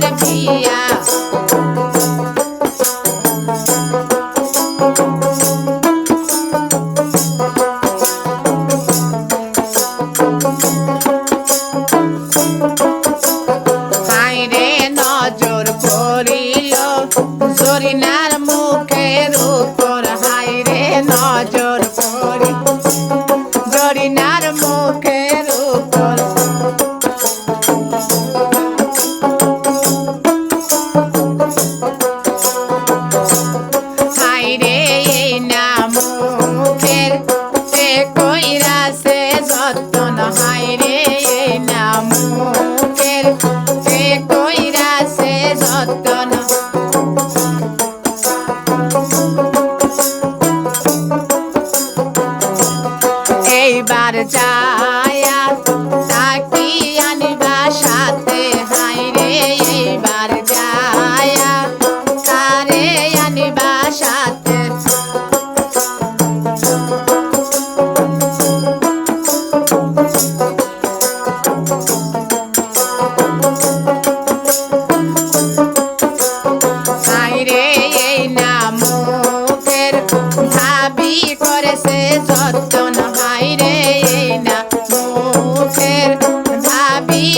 terapia. সে নহায় হাইরে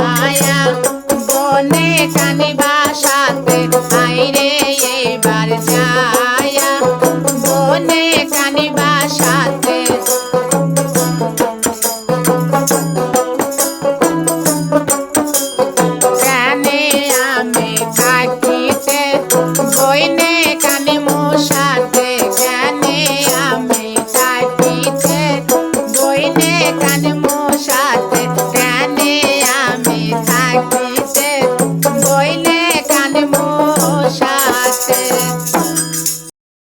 ছায়া বনে কানে বাসাতে আইরে